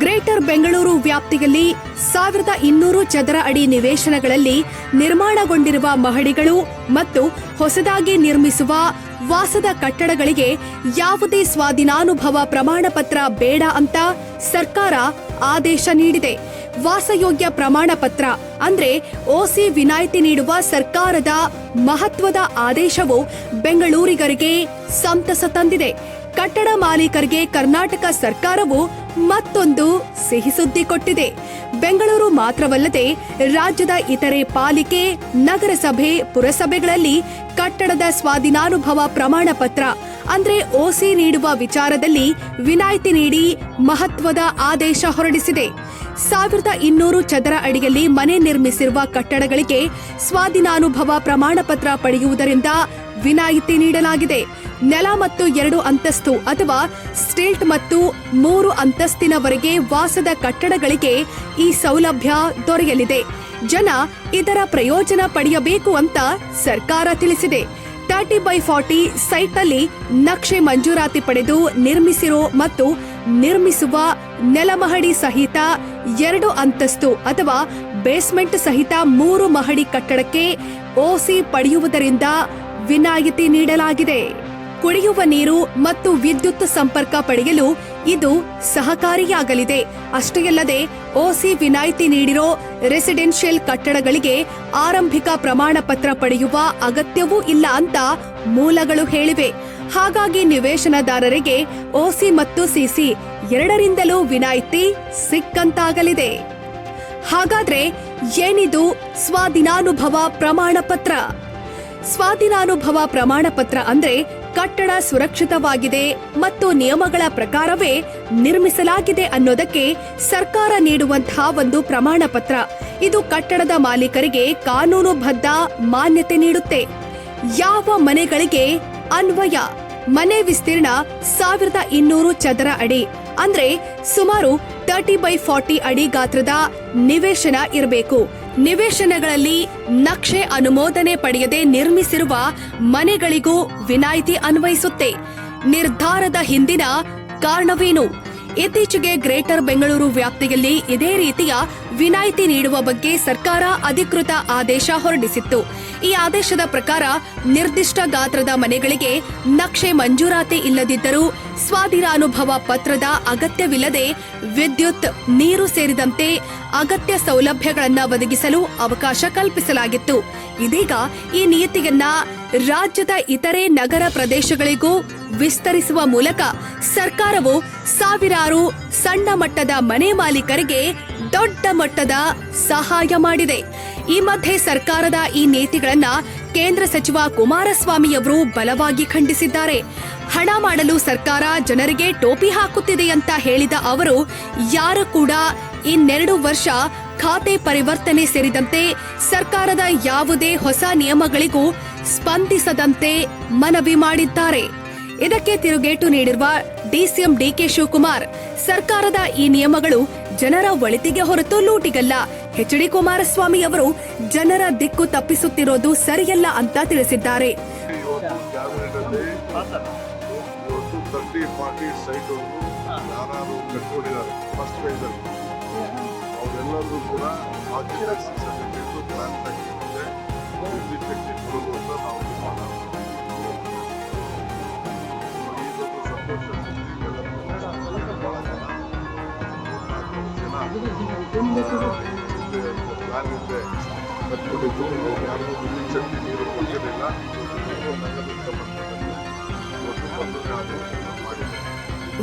Greater Bengaluru ವ್ಯಾಪ್ತಿಯಲ್ಲಿ ಸಾವಿರದ ಇನ್ನೂರು ಚದರ ಅಡಿ ನಿವೇಶನಗಳಲ್ಲಿ ನಿರ್ಮಾಣಗೊಂಡಿರುವ ಮಹಡಿಗಳು ಮತ್ತು ಹೊಸದಾಗಿ ನಿರ್ಮಿಸುವ ವಾಸದ ಕಟ್ಟಡಗಳಿಗೆ ಯಾವುದೇ ಸ್ವಾಧೀನಾನುಭವ ಪ್ರಮಾಣ ಪತ್ರ ಬೇಡ ಅಂತ ಸರ್ಕಾರ ಆದೇಶ ನೀಡಿದೆ. ವಾಸಯೋಗ್ಯ ಪ್ರಮಾಣ ಪತ್ರ ಅಂದ್ರೆ ಓಸಿ ವಿನಾಯಿತಿ ನೀಡುವ ಸರ್ಕಾರದ ಮಹತ್ವದ ಆದೇಶವು ಬೆಂಗಳೂರಿಗರಿಗೆ ಸಂತಸ ತಂದಿದೆ. ಕಟ್ಟಡ ಮಾಲೀಕರಿಗೆ ಕರ್ನಾಟಕ ಸರ್ಕಾರವು ಮತ್ತೊಂದು ಸಿಹಿ ಸುದ್ದಿ ಕೊಟ್ಟಿದೆ. ಬೆಂಗಳೂರು ಮಾತ್ರವಲ್ಲದೆ ರಾಜ್ಯದ ಇತರೆ ಪಾಲಿಕೆ, ನಗರಸಭೆ, ಪುರಸಭೆಗಳಲ್ಲಿ ಕಟ್ಟಡದ ಸ್ವಾಧೀನಾನುಭವ ಪ್ರಮಾಣ ಪತ್ರ ಅಂದ್ರೆ ಓಸಿ ನೀಡುವ ವಿಚಾರದಲ್ಲಿ ವಿನಾಯಿತಿ ನೀಡಿ ಮಹತ್ವದ ಆದೇಶ ಹೊರಡಿಸಿದೆ. ಸಾವಿರದ ಇನ್ನೂರು ಚದರ ಅಡಿಯಲ್ಲಿ ಮನೆ ನಿರ್ಮಿಸಿರುವ ಕಟ್ಟಡಗಳಿಗೆ ಸ್ವಾಧೀನಾನುಭವ ಪ್ರಮಾಣ ಪತ್ರ ಪಡೆಯುವುದರಿಂದ ವಿನಾಯಿತಿ ನೀಡಲಾಗಿದೆ. ನೆಲ ಮತ್ತು ಎರಡು ಅಂತಸ್ತು ಅಥವಾ ಸ್ಟೇಟ್ ಮತ್ತು ಮೂರು ಅಂತಸ್ತಿನವರೆಗೆ ವಾಸದ ಕಟ್ಟಡಗಳಿಗೆ ಈ ಸೌಲಭ್ಯ ದೊರೆಯಲಿದೆ. ಜನ ಇದರ ಪ್ರಯೋಜನ ಪಡೆಯಬೇಕು ಅಂತ ಸರ್ಕಾರ ತಿಳಿಸಿದೆ. ತರ್ಟಿ ಬೈ ಫಾರ್ಟಿ ಸೈಟ್ನಲ್ಲಿ ನಕ್ಷೆ ಮಂಜೂರಾತಿ ಪಡೆದು ನಿರ್ಮಿಸಿರೋ ಮತ್ತು ನಿರ್ಮಿಸುವ ನೆಲಮಹಡಿ ಸಹಿತ ಎರಡು ಅಂತಸ್ತು ಅಥವಾ ಬೇಸ್ಮೆಂಟ್ ಸಹಿತ ಮೂರು ಮಹಡಿ ಕಟ್ಟಡಕ್ಕೆ ಓಸಿ ಪಡೆಯುವುದರಿಂದ ವಿನಾಯಿತಿ ನೀಡಲಾಗಿದೆ. ಕುಡಿಯುವ ನೀರು ಮತ್ತು ವಿದ್ಯುತ್ ಸಂಪರ್ಕ ಪಡೆಯಲು ಇದು ಸಹಕಾರಿಯಾಗಲಿದೆ. ಅಷ್ಟೇ ಅಲ್ಲದೆ, ಓಸಿ ವಿನಾಯಿತಿ ನೀಡಿರೋ ರೆಸಿಡೆನ್ಷಿಯಲ್ ಕಟ್ಟಡಗಳಿಗೆ ಆರಂಭಿಕ ಪ್ರಮಾಣ ಪತ್ರ ಪಡೆಯುವ ಅಗತ್ಯವೂ ಇಲ್ಲ ಅಂತ ಮೂಲಗಳು ಹೇಳಿವೆ. ಹಾಗಾಗಿ ನಿವೇಶನದಾರರಿಗೆ ಓಸಿ ಮತ್ತು ಸಿಸಿ ಎರಡರಿಂದಲೂ ವಿನಾಯಿತಿ ಸಿಕ್ಕಂತಾಗಲಿದೆ. ಹಾಗಾದ್ರೆ ಏನಿದು ಸ್ವಾಧೀನಾನುಭವ ಪ್ರಮಾಣ ಪತ್ರ ಸ್ವಾಧೀನಾನುಭವ ಪ್ರಮಾಣ ಪತ್ರ ಅಂದ್ರೆ ಕಟ್ಟಡ ಸುರಕ್ಷಿತವಾಗಿದೆ ಮತ್ತು ನಿಯಮಗಳ ಪ್ರಕಾರವೇ ನಿರ್ಮಿಸಲಾಗಿದೆ ಅನ್ನೋದಕ್ಕೆ ಸರ್ಕಾರ ನೀಡುವಂತಹ ಒಂದು ಪ್ರಮಾಣ ಪತ್ರ ಇದು ಕಟ್ಟಡದ ಮಾಲೀಕರಿಗೆ ಕಾನೂನುಬದ್ಧ ಮಾನ್ಯತೆ ನೀಡುತ್ತೆ. ಯಾವ ಮನೆಗಳಿಗೆ ಅನ್ವಯ? ಮನೆ ವಿಸ್ತೀರ್ಣ ಸಾವಿರದ ಇನ್ನೂರು ಚದರ ಅಡಿ. ಅಂದ್ರೆ ಸುಮಾರು ತರ್ಟಿ ಬೈ ಫಾರ್ಟಿ ಅಡಿ ಗಾತ್ರದ ನಿವೇಶನ ಇರಬೇಕು. ನಿವೇಶನಗಳಲ್ಲಿ ನಕ್ಷೆ ಅನುಮೋದನೆ ಪಡೆಯದೆ ನಿರ್ಮಿಸಿರುವ ಮನೆಗಳಿಗೂ ವಿನಾಯಿತಿ ಅನ್ವಯಿಸುತ್ತೆ. ನಿರ್ಧಾರದ ಹಿಂದಿನ ಕಾರಣವೇನು? ಇತ್ತೀಚೆಗೆ ಗ್ರೇಟರ್ ಬೆಂಗಳೂರು ವ್ಯಾಪ್ತಿಯಲ್ಲಿ ಇದೇ ರೀತಿಯ ವಿನಾಯಿತಿ ನೀಡುವ ಬಗ್ಗೆ ಸರ್ಕಾರ ಅಧಿಕೃತ ಆದೇಶ ಹೊರಡಿಸಿತ್ತು. ಈ ಆದೇಶದ ಪ್ರಕಾರ ನಿರ್ದಿಷ್ಟ ಗಾತ್ರದ ಮನೆಗಳಿಗೆ ನಕ್ಷೆ ಮಂಜೂರಾತಿ ಇಲ್ಲದಿದ್ದರೂ ಸ್ವಾಧೀನಾನುಭವ ಪತ್ರದ ಅಗತ್ಯವಿಲ್ಲದೆ ವಿದ್ಯುತ್, ನೀರು ಸೇರಿದಂತೆ ಅಗತ್ಯ ಸೌಲಭ್ಯಗಳನ್ನು ಒದಗಿಸಲು ಅವಕಾಶ ಕಲ್ಪಿಸಲಾಗಿತ್ತು. ಇದೀಗ ಈ ನೀತಿಯನ್ನ ರಾಜ್ಯದ ಇತರೆ ನಗರ ಪ್ರದೇಶಗಳಿಗೂ ವಿಸ್ತರಿಸುವ ಮೂಲಕ ಸರ್ಕಾರವು ಸಾವಿರಾರು ಸಣ್ಣ ಮಟ್ಟದ ಮನೆ ಮಾಲೀಕರಿಗೆ ದೊಡ್ಡ ಮಟ್ಟದ ಸಹಾಯ ಮಾಡಿದೆ. ಈ ಮಧ್ಯೆ ಸರ್ಕಾರದ ಈ ನೀತಿಗಳನ್ನ ಕೇಂದ್ರ ಸಚಿವ ಕುಮಾರಸ್ವಾಮಿ ಅವರು ಬಲವಾಗಿ ಖಂಡಿಸಿದ್ದಾರೆ. ಹಣ ಮಾಡಲು ಸರ್ಕಾರ ಜನರಿಗೆ ಟೋಪಿ ಹಾಕುತ್ತಿದೆ ಅಂತ ಹೇಳಿದ ಅವರು, ಯಾರು ಕೂಡ ಇನ್ನೆರಡು ವರ್ಷ ಖಾತೆ ಪರಿವರ್ತನೆ ಸೇರಿದಂತೆ ಸರ್ಕಾರದ ಯಾವುದೇ ಹೊಸ ನಿಯಮಗಳಿಗೂ ಸ್ಪಂದಿಸದಂತೆ ಮನವಿ ಮಾಡಿದ್ದಾರೆ. ಇದಕ್ಕೆ ತಿರುಗೇಟು ನೀಡಿರುವ ಡಿಸಿಎಂ ಡಿಕೆ ಶಿವಕುಮಾರ್. ಸರ್ಕಾರದ ಈ ನಿಯಮಗಳು ಜನರ ಒಳಿತಿಗೆ ಹೊರತು ಲೂಟಿಗಲ್ಲ. ಎಚ್ ಡಿ ಕುಮಾರಸ್ವಾಮಿ ಅವರು ಜನರ ದಿಕ್ಕು ತಪ್ಪಿಸುತ್ತಿರೋದು ಸರಿಯಲ್ಲ ಅಂತ ತಿಳಿಸಿದ್ದಾರೆ. ಕೂಡ ಸರ್ಟಿಫಿಕೇಟ್ ಪ್ಲಾನ್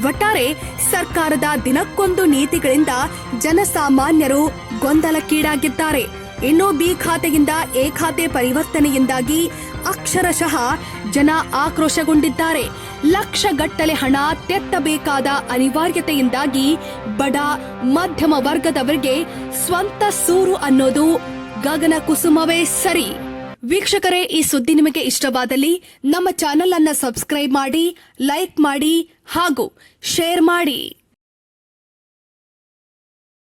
ಒಟ್ಟಾರೆ ಸರ್ಕಾರದ ದಿನಕ್ಕೊಂದು ನೀತಿಗಳಿಂದ ಜನಸಾಮಾನ್ಯರು ಗೊಂದಲಕ್ಕೀಡಾಗಿದ್ದಾರೆ. ಇನ್ನು ಬಿ ಖಾತೆಯಿಂದ ಎ ಖಾತೆ ಪರಿವರ್ತನೆಯಿಂದಾಗಿ ಅಕ್ಷರಶಃ ಜನ ಆಕ್ರೋಶಗೊಂಡಿದ್ದಾರೆ. ಲಕ್ಷಗಟ್ಟಲೆ ಹಣ ತೆತ್ತಬೇಕಾದ ಅನಿವಾರ್ಯತೆಯಿಂದಾಗಿ ಬಡ ಮಧ್ಯಮ ವರ್ಗದವರಿಗೆ ಸ್ವಂತ ಸೂರು ಅನ್ನೋದು ಗಗನ ಕುಸುಮವೇ ಸರಿ. ವೀಕ್ಷಕರೇ, ಈ ಸುದ್ದಿ ನಿಮಗೆ ಇಷ್ಟವಾದಲ್ಲಿ ನಮ್ಮ ಚಾನೆಲ್ ಅನ್ನ ಸಬ್ಸ್ಕ್ರೈಬ್ ಮಾಡಿ, ಲೈಕ್ ಮಾಡಿ ಹಾಗೂ ಶೇರ್ ಮಾಡಿ.